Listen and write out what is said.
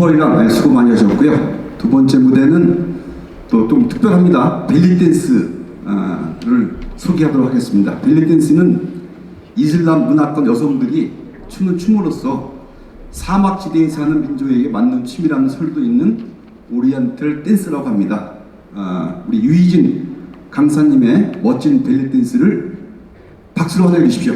김포이랑 네, 수고 많이 하셨고요. 두 번째 무대는 또 좀 특별합니다. 벨리 댄스를 아, 소개하도록 하겠습니다. 벨리 댄스는 이슬람 문화권 여성들이 추는 춤으로써 사막지대에 사는 민족에게 맞는 춤이라는 설도 있는 오리엔탈 댄스라고 합니다. 아, 우리 유희진 강사님의 멋진 벨리 댄스를 박수로 환영해 주십시오.